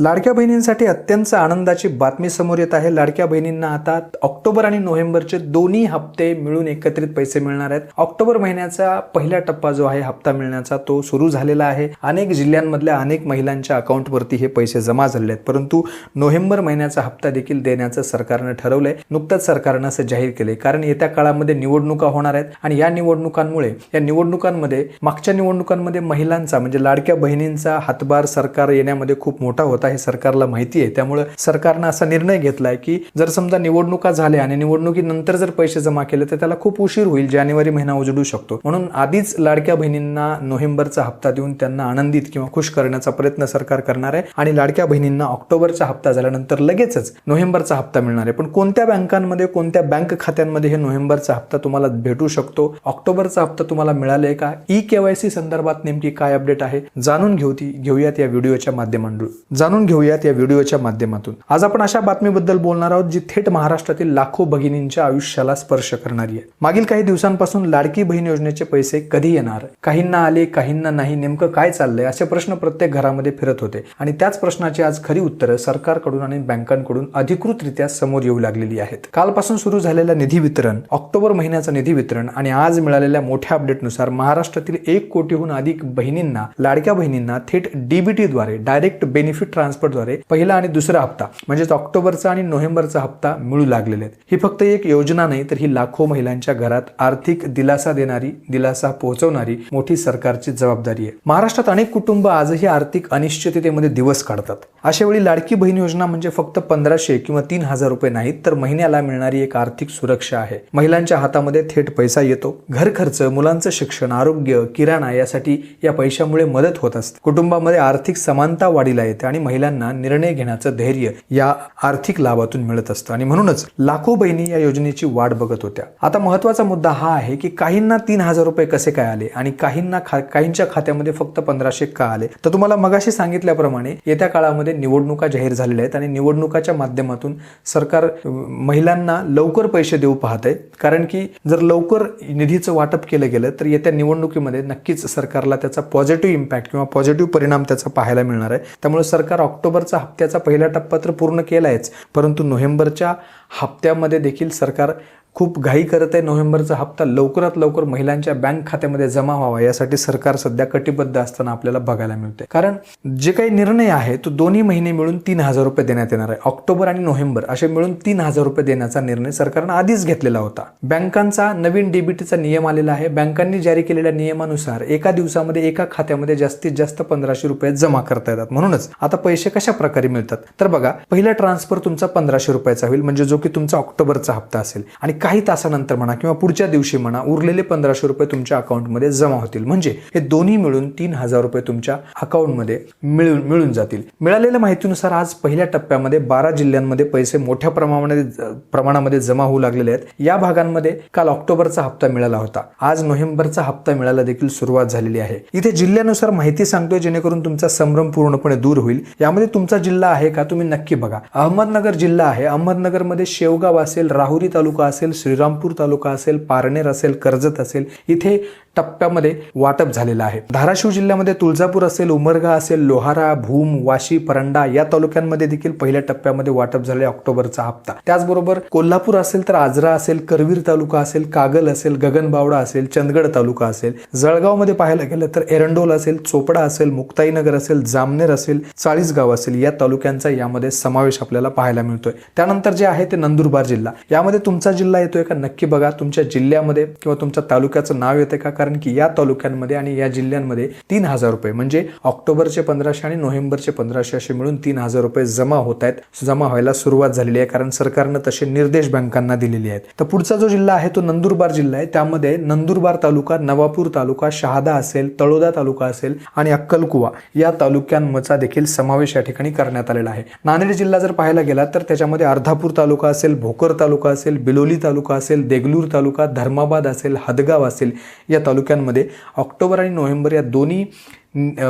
लाडक्या बहिणींसाठी अत्यंत आनंदाची बातमी समोर येत आहे. लाडक्या बहिणींना आता ऑक्टोबर आणि नोव्हेंबरचे दोन्ही हप्ते मिळून एकत्रित पैसे मिळणार आहेत. ऑक्टोबर महिन्याचा पहिला टप्पा जो आहे हप्ता मिळण्याचा तो सुरू झालेला आहे. अनेक जिल्ह्यांमधल्या अनेक महिलांच्या अकाउंटवरती हे पैसे जमा झाले आहेत. परंतु नोव्हेंबर महिन्याचा हप्ता देखील देण्याचं सरकारनं ठरवलंय. नुकतंच सरकारनं असं जाहीर केले कारण येत्या काळामध्ये निवडणुका होणार आहेत आणि या निवडणुकांमुळे या निवडणुकांमध्ये मागच्या निवडणुकांमध्ये महिलांचा म्हणजे लाडक्या बहिणींचा हातभार सरकार येण्यामध्ये खूप मोठा होता हे सरकारला माहिती आहे. त्यामुळे सरकारनं असा निर्णय घेतलाय की जर समजा निवडणुका झाल्या आणि निवडणुकीनंतर जर पैसे जमा केले तर त्याला खूप उशीर होईल जानेवारी महिना उजडू शकतो. म्हणून आधीच लाडक्या बहिणींना नोव्हेंबरचा हप्ता देऊन त्यांना आनंदित किंवा खुश करण्याचा प्रयत्न सरकार करणार आहे. आणि लाडक्या बहिणींना ऑक्टोबरचा हप्ता झाल्यानंतर लगेचच नोव्हेंबरचा हप्ता मिळणार आहे. पण कोणत्या बँकांमध्ये कोणत्या बँक खात्यांमध्ये हे नोव्हेंबरचा हप्ता तुम्हाला भेटू शकतो? ऑक्टोबरचा हप्ता तुम्हाला मिळालाय का? ई केवायसी संदर्भात नेमकी काय अपडेट आहे? जाणून घेऊ ती घेऊयात या व्हिडिओच्या माध्यमातून. जाणून घेऊयात या व्हिडिओच्या माध्यमातून. आज आपण अशा बातमीबद्दल बोलणार आहोत जी थेट महाराष्ट्रातील लाखो भगिनींच्या आयुष्याला स्पर्श करणारी आहे. मागील काही दिवसांपासून लाडकी बहीण योजनेचे पैसे कधी येणार? काहींना आले काहींना नाही नेमकं काय चाललंय? असे प्रश्न प्रत्येक घरामध्ये फिरत होते. आणि त्याच प्रश्नाची आज खरी उत्तरं सरकारकडून आणि बँकांकडून अधिकृतरित्या समोर येऊ लागलेली आहेत. कालपासून सुरू झालेलं निधी वितरण ऑक्टोबर महिन्याचं निधी वितरण आणि आज मिळालेल्या मोठ्या अपडेटनुसार महाराष्ट्रातील एक कोटीहून अधिक बहिणींना लाडक्या बहिणींना थेट डीबीटीद्वारे डायरेक्ट बेनिफिट ट्रान्सफरद्वारे पहिला आणि दुसरा हप्ता म्हणजेच ऑक्टोबरचा आणि नोव्हेंबरचा हप्ता मिळू लागलेले आहेत. ही फक्त एक योजना नाही तर ही लाखो महिलांच्या घरात आर्थिक दिलासा देणारी दिलासा पोहोचवणारी मोठी सरकारची जबाबदारी आहे. महाराष्ट्रात अनेक कुटुंब आजही आर्थिक अनिश्चिततेमध्ये दिवस काढतात. अशा वेळी लाडकी बहीण योजना म्हणजे फक्त पंधराशे किंवा तीन हजार रुपये नाहीत तर महिन्याला मिळणारी एक आर्थिक सुरक्षा आहे. महिलांच्या हातामध्ये थेट पैसा येतो. घर खर्च मुलांचं शिक्षण आरोग्य किराणा यासाठी या पैशामुळे मदत होत असते. कुटुंबामध्ये आर्थिक समानता वाढीला येते आणि महिलांना निर्णय घेण्याचं धैर्य या आर्थिक लाभातून मिळत असतं. आणि म्हणूनच लाखो बहिणी या योजनेची वाट बघत होत्या. आता महत्त्वाचा मुद्दा हा आहे की काहींना तीन हजार रुपये कसे काय आले आणि काहींना खा काहींच्या खात्यामध्ये फक्त पंधराशे का आले? तर तुम्हाला मगाशी सांगितल्याप्रमाणे येत्या काळामध्ये निवडणुका जाहीर झालेल्या आहेत आणि निवडणुकाच्या माध्यमातून सरकार महिलांना लवकर पैसे देऊ पाहत आहे कारण की जर लवकर निधीचं वाटप केलं गेलं तर येत्या निवडणुकीमध्ये नक्कीच सरकारला त्याचा पॉझिटिव्ह इम्पॅक्ट किंवा पॉझिटिव्ह परिणाम त्याचा पाहायला मिळणार आहे. त्यामुळे सरकार ऑक्टोबरचा हप्त्याचा पहिला टप्पा तर पूर्ण केलायच. परंतु नोव्हेंबरच्या हप्त्यामध्ये देखील सरकार खूप घाई करत आहे. नोव्हेंबरचा हप्ता लवकरात लवकर महिलांच्या बँक खात्यामध्ये जमा व्हावा. यासाठी सरकार सध्या कटिबद्ध असताना आपल्याला बघायला मिळते कारण जे काही निर्णय आहे तो दोन्ही महिने मिळून तीन हजार रुपये देण्यात येणार आहे. ऑक्टोबर आणि नोव्हेंबर असे मिळून तीन हजार रुपये देण्याचा निर्णय सरकारनं आधीच घेतलेला होता. बँकांचा नवीन डीबीटीचा नियम आलेला आहे. बँकांनी जारी केलेल्या नियमानुसार एका दिवसामध्ये एका खात्यामध्ये जास्तीत जास्त पंधराशे रुपये जमा करता येतात. म्हणूनच आता पैसे कशा प्रकारे मिळतात? तर बघा पहिला ट्रान्सफर तुमचा पंधराशे रुपयाचा होईल. म्हणजे जो की तुमचा ऑक्टोबरचा हप्ता असेल. आणि काही तासानंतर म्हणा किंवा पुढच्या दिवशी म्हणा उरलेले पंधराशे रुपये तुमच्या अकाउंटमध्ये जमा होतील. म्हणजे हे दोन्ही मिळून तीन हजार रुपये तुमच्या अकाउंटमध्ये मिळून मिळून जातील. मिळालेल्या माहितीनुसार आज पहिल्या टप्प्यामध्ये बारा जिल्ह्यांमध्ये पैसे मोठ्या प्रमाणामध्ये प्रमाणामध्ये जमा होऊ लागलेले आहेत. या भागांमध्ये काल ऑक्टोबरचा हप्ता मिळाला होता. आज नोव्हेंबरचा हप्ता मिळायला देखील सुरुवात झालेली आहे. इथे जिल्ह्यानुसार माहिती सांगतोय जेणेकरून तुमचा संभ्रम पूर्णपणे दूर होईल. यामध्ये तुमचा जिल्हा आहे का तुम्ही नक्की बघा. अहमदनगर जिल्हा आहे. अहमदनगरमध्ये शेवगाव असेल राहुरी तालुका असेल श्रीरामपूर तालुका असेल पारनेर असेल कर्जत असेल इथे टप्प्यामध्ये वाटप झालेलं आहे. धाराशिव जिल्ह्यामध्ये तुळजापूर असेल उमरगा असेल लोहारा भूम वाशी परंडा या तालुक्यांमध्ये देखील पहिल्या टप्प्यामध्ये वाटप झाले ऑक्टोबरचा हप्ता. त्याचबरोबर कोल्हापूर असेल तर आजरा असेल करवीर तालुका असेल कागल असेल गगनबावडा असेल चंदगड तालुका असेल. जळगावमध्ये पाहायला गेलं तर एरंडोल असेल चोपडा असेल मुक्ताईनगर असेल जामनेर असेल चाळीसगाव असेल या तालुक्यांचा यामध्ये समावेश आपल्याला पाहायला मिळतोय. त्यानंतर जे आहे ते नंदुरबार जिल्हा. यामध्ये तुमचा जिल्हा येतोय का? नक्की बघा. तुमच्या जिल्ह्यामध्ये किंवा तुमच्या तालुक्याचं नाव येते का? कारण की या तालुक्यांमध्ये आणि या जिल्ह्यांमध्ये तीन हजार रुपये म्हणजे ऑक्टोबरचे पंधराशे आणि नोव्हेंबरचे पंधराशे असे मिळून तीन हजार रुपये जमा होत आहेत जमा व्हायला सुरुवात झालेली आहे कारण सरकारनं तसे निर्देश बँकांना दिलेले आहेत. तर पुढचा जो जिल्हा आहे तो नंदुरबार जिल्हा आहे. त्यामध्ये नंदुरबार तालुका नवापूर तालुका शहादा असेल तळोदा तालुका असेल आणि अक्कलकुवा या तालुक्यांचा देखील समावेश या ठिकाणी करण्यात आलेला आहे. नांदेड जिल्हा जर पाहायला गेला तर त्याच्यामध्ये अर्धापूर तालुका असेल भोकर तालुका असेल बिलोली तालुका असेल देगलूर तालुका धर्माबाद असेल हदगाव असेल या तालुक्यांमध्ये ऑक्टोबर आणि नोव्हेंबर या दोन्ही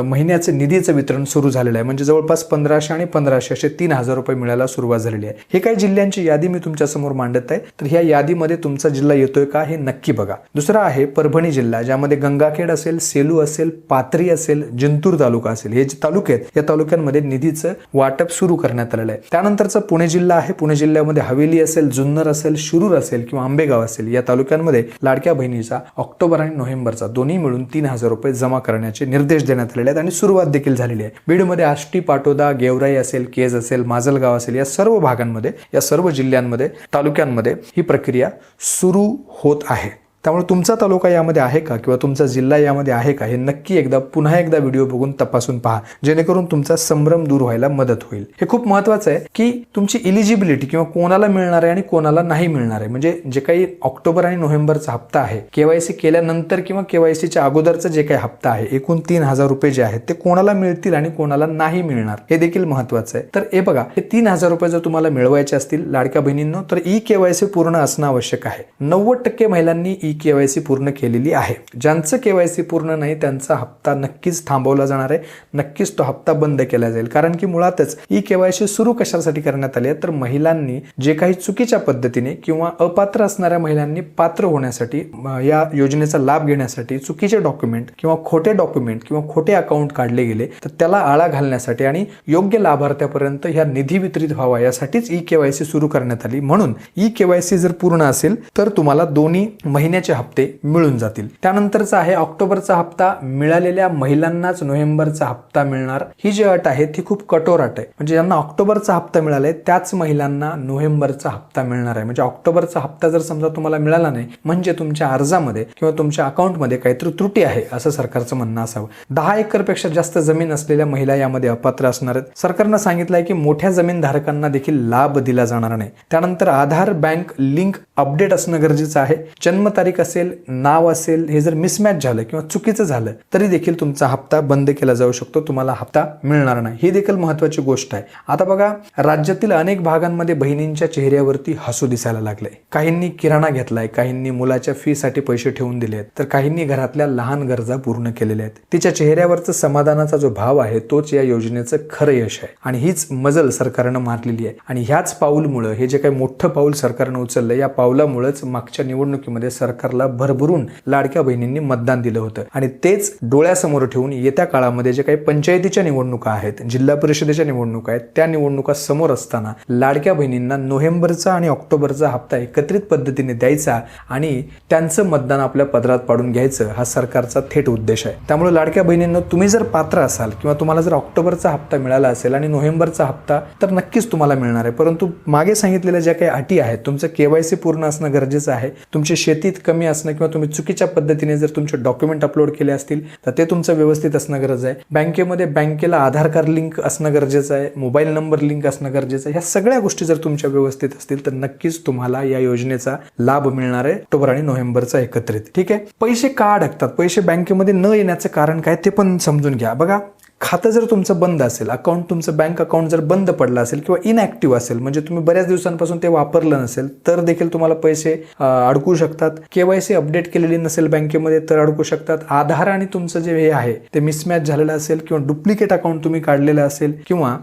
महिन्याचं निधीचं वितरण सुरू झालेलं आहे. म्हणजे जवळपास पंधराशे आणि पंधराशे असे तीन हजार रुपये मिळायला सुरुवात झालेली आहे. हे काही जिल्ह्यांची यादी मी तुमच्यासमोर मांडत आहे. तर ह्या यादीमध्ये तुमचा जिल्हा येतोय का हे नक्की बघा. दुसरा आहे परभणी जिल्हा ज्यामध्ये गंगाखेड असेल सेलू असेल पाथरी असेल जिंतूर तालुका असेल. हे जे तालुके आहेत या तालुक्यांमध्ये निधीचं वाटप सुरू करण्यात आलेलं आहे. त्यानंतरचा पुणे जिल्हा आहे. पुणे जिल्ह्यामध्ये हवेली असेल जुन्नर असेल शिरूर असेल किंवा आंबेगाव असेल या तालुक्यांमध्ये लाडक्या बहिणीचा ऑक्टोबर आणि नोव्हेंबरचा दोन्ही मिळून तीन हजार रुपये जमा करण्याचे निर्देश देण्यात आलेले आहेत आणि सुरुवात देखील झालेली आहे. बीडमध्ये आष्टी पाटोदा गेवराई असेल केज असेल माजलगाव असेल या सर्व भागांमध्ये या सर्व जिल्ह्यांमध्ये तालुक्यांमध्ये ही प्रक्रिया सुरू होत आहे. त्यामुळे तुमचा तालुका यामध्ये आहे का किंवा तुमचा जिल्हा यामध्ये आहे का हे नक्की एकदा पुन्हा एकदा व्हिडिओ बघून तपासून पहा जेणेकरून तुमचा संभ्रम दूर व्हायला मदत होईल. हे खूप महत्वाचं आहे की तुमची इलिजिबिलिटी किंवा कोणाला मिळणार आहे आणि कोणाला नाही मिळणार आहे. म्हणजे जे काही ऑक्टोबर आणि नोव्हेंबरचा हप्ता आहे केवायसी केल्यानंतर किंवा केवायसीच्या अगोदरचा जे काही हप्ता आहे एकूण तीन हजार रुपये जे आहेत ते कोणाला मिळतील आणि कोणाला नाही मिळणार हे देखील महत्वाचं आहे. तर हे बघा हे तीन हजार रुपये जर तुम्हाला मिळवायचे असतील लाडक्या बहिणींनो तर ई केवायसी पूर्ण असणं आवश्यक आहे. नव्वद टक्के महिलांनी ई केवायसी पूर्ण केलेली आहे. ज्यांचं केवायसी पूर्ण नाही त्यांचा हप्ता नक्कीच थांबवला जाणार आहे. नक्कीच तो हप्ता बंद केला जाईल. कारण की मुळातच ई केवायसी सुरू कशासाठी करण्यात आली आहे? तर महिलांनी जे काही चुकीच्या पद्धतीने किंवा अपात्र असणाऱ्या महिलांनी पात्र होण्यासाठी या योजनेचा लाभ घेण्यासाठी चुकीचे डॉक्युमेंट किंवा खोटे डॉक्युमेंट किंवा खोटे अकाउंट काढले गेले तर त्याला आळा घालण्यासाठी आणि योग्य लाभार्थ्यापर्यंत ह्या निधी वितरित व्हावा यासाठीच ई केवायसी सुरू करण्यात आली. म्हणून ई केवायसी जर पूर्ण असेल तर तुम्हाला दोन्ही महिन्याचे हप्ते मिळून जातील. त्यानंतरचा आहे ऑक्टोबरचा हप्ता. मिळालेल्या महिलांनाच नोव्हेंबरचा हप्ता मिळणार. ही जी अट आहे ती खूप कठोर अट आहे. म्हणजे ज्यांना ऑक्टोबरचा हप्ता मिळालाय त्याच महिलांना नोव्हेंबरचा हप्ता मिळणार आहे. म्हणजे ऑक्टोबरचा हप्ता जर समजा तुम्हाला मिळाला नाही म्हणजे तुमच्या अर्जामध्ये किंवा तुमच्या अकाउंटमध्ये काहीतरी त्रुटी आहे असं सरकारचं म्हणणं असावं. दहा एकरपेक्षा जास्त जमीन असलेल्या महिला यामध्ये अपात्र असणार आहेत. सरकारनं सांगितलंय की मोठ्या जमीन धारकांना देखील लाभ दिला जाणार नाही. त्यानंतर आधार बँक लिंक अपडेट असणं गरजेचं आहे. जन्मतारीख असेल नाव असेल हे जर मिसमॅच झालं किंवा चुकीचं झालं तरी देखील तुमचा हप्ता बंद केला जाऊ शकतो. तुम्हाला हप्ता मिळणार नाही. ही देखील महत्वाची गोष्ट आहे. आता बघा राज्यातील अनेक भागांमध्ये बहिणींच्या चेहऱ्यावरती हसू दिसायला लागले काहींनी किराणा घेतलाय काहींनी मुलाच्या फी साठी पैसे ठेवून दिले आहेत तर काहींनी घरातल्या लहान गरजा पूर्ण केलेल्या आहेत. तिच्या चेहऱ्यावरचा समाधानाचा जो भाव आहे तोच या योजनेचं खरं यश आहे. आणि हीच मजल सरकारनं मारलेली आहे. आणि ह्याच पाऊलमुळे हे जे काही मोठं पाऊल सरकारनं उचललं या पावलामुळेच मागच्या निवडणुकीमध्ये सरकार सरकारला भरभरून लाडक्या बहिणींनी मतदान दिलं होतं. आणि तेच डोळ्यासमोर ठेवून येत्या काळामध्ये जे काही पंचायतीच्या निवडणुका आहेत जिल्हा परिषदेच्या निवडणुका आहेत त्या निवडणुका समोर असताना लाडक्या बहिणींना नोव्हेंबरचा आणि ऑक्टोबरचा हप्ता एकत्रित पद्धतीने द्यायचा आणि त्यांचं मतदान आपल्या पदरात पाडून घ्यायचं हा सरकारचा थेट उद्देश आहे. त्यामुळे लाडक्या बहिणींना तुम्ही जर पात्र असाल किंवा तुम्हाला जर ऑक्टोबरचा हप्ता मिळाला असेल आणि नोव्हेंबरचा हप्ता तर नक्कीच तुम्हाला मिळणार आहे. परंतु मागे सांगितलेल्या ज्या काही अटी आहेत तुमचं केवायसी पूर्ण असणं गरजेचं आहे तुमची शेतीत कमी असणं किंवा तुम्ही चुकीच्या पद्धतीने जर तुमचे डॉक्युमेंट अपलोड केले असतील तर ते तुमचं व्यवस्थित असणं गरज आहे. बँकेमध्ये बँकेला आधार कार्ड लिंक असणं गरजेचं आहे मोबाईल नंबर लिंक असणं गरजेचं आहे. ह्या सगळ्या गोष्टी जर तुमच्या व्यवस्थित असतील तर नक्कीच तुम्हाला या योजनेचा लाभ मिळणार आहे. ऑक्टोबर आणि नोव्हेंबरचा एकत्रित. ठीक आहे? पैसे का अडकतात? पैसे बँकेमध्ये न येण्याचं कारण काय ते पण समजून घ्या. बघा खातं जर तुमचं बंद असेल अकाउंट तुमचं बँक अकाउंट जर बंद पडलं असेल किंवा इनॅक्टिव्ह असेल म्हणजे तुम्ही बऱ्याच दिवसांपासून ते वापरलं नसेल तर देखील तुम्हाला पैसे अडकू शकतात. केवायसी अपडेट केलेली नसेल बँकेमध्ये तर अडकू शकतात. आधार आणि तुमचं जे हे आहे ते मिसमॅच झालेलं असेल किंवा डुप्लिकेट अकाउंट तुम्ही काढलेलं असेल किंवा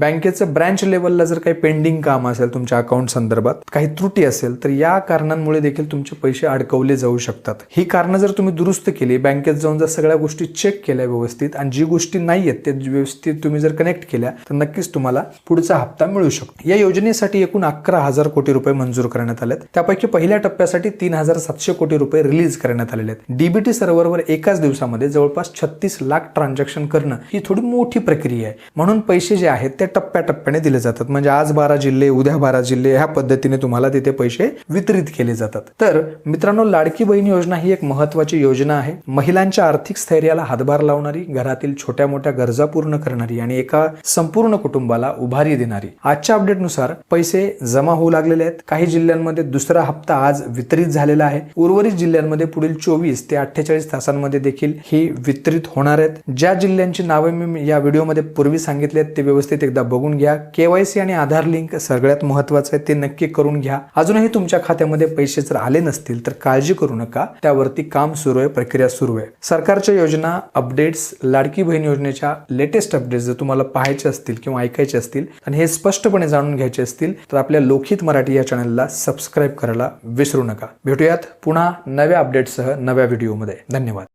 बँकेचं ब्रँच लेवलला जर काही पेंडिंग काम असेल तुमच्या अकाउंट संदर्भात काही त्रुटी असेल तर या कारणांमुळे देखील तुमचे पैसे अडकवले जाऊ शकतात. ही कारणं जर तुम्ही दुरुस्त केली बँकेत जाऊन जर सगळ्या गोष्टी चेक केल्या व्यवस्थित आणि जी गोष्टी नाही आहेत ते व्यवस्थित तुम्ही जर कनेक्ट केल्या तर नक्कीच तुम्हाला पुढचा हप्ता मिळू शकतो. या योजनेसाठी एकूण अकरा हजार कोटी रुपये मंजूर करण्यात आलेत. त्यापैकी पहिल्या टप्प्यासाठी तीन हजार सातशे कोटी रुपये रिलीज करण्यात आलेले आहेत. डीबीटी सर्व्हरवर एकाच दिवसामध्ये जवळपास छत्तीस लाख ट्रान्झॅक्शन करणं ही थोडी मोठी प्रक्रिया आहे. म्हणून पैसे जे आहेत ते टप्प्याटप्प्याने दिले जातात. म्हणजे आज बारा जिल्हे उद्या बारा जिल्हे ह्या पद्धतीने तुम्हाला तिथे पैसे वितरित केले जातात. तर मित्रांनो लाडकी बहीण योजना ही एक महत्वाची योजना आहे. महिलांच्या आर्थिक स्थैर्याला हातभार लावणारी घरातील छोट्या मोठ्या गरजा पूर्ण करणारी आणि एका संपूर्ण कुटुंबाला उभारी देणारी. आजच्या अपडेटनुसार पैसे जमा होऊ लागलेले आहेत. काही जिल्ह्यांमध्ये दुसरा हप्ता आज वितरित झालेला आहे. उर्वरित जिल्ह्यांमध्ये पुढील चोवीस ते अठ्ठेचाळीस तासांमध्ये देखील ही वितरित होणार आहेत. ज्या जिल्ह्यांची नावे मी या व्हिडिओमध्ये पूर्वी सांगितले आहेत ते व्यवस्थित एकदा बघून घ्या. केवायसी आणि आधार लिंक सगळ्यात महत्वाचं आहे ते नक्की करून घ्या. अजूनही तुमच्या खात्यामध्ये पैसे जर आले नसतील तर काळजी करू नका. त्यावरती काम सुरू आहे प्रक्रिया सुरू आहे. सरकारच्या योजना अपडेट्स लाडकी बहीण योजनेच्या लेटेस्ट अपडेट्स जर तुम्हाला पाहायचे असतील किंवा ऐकायचे असतील आणि हे स्पष्टपणे जाणून घ्यायचे असतील तर आपल्या लोखित मराठी या चॅनलला सबस्क्राईब करायला विसरू नका. भेटूयात पुन्हा नव्या अपडेटसह नव्या व्हिडिओमध्ये धन्यवाद.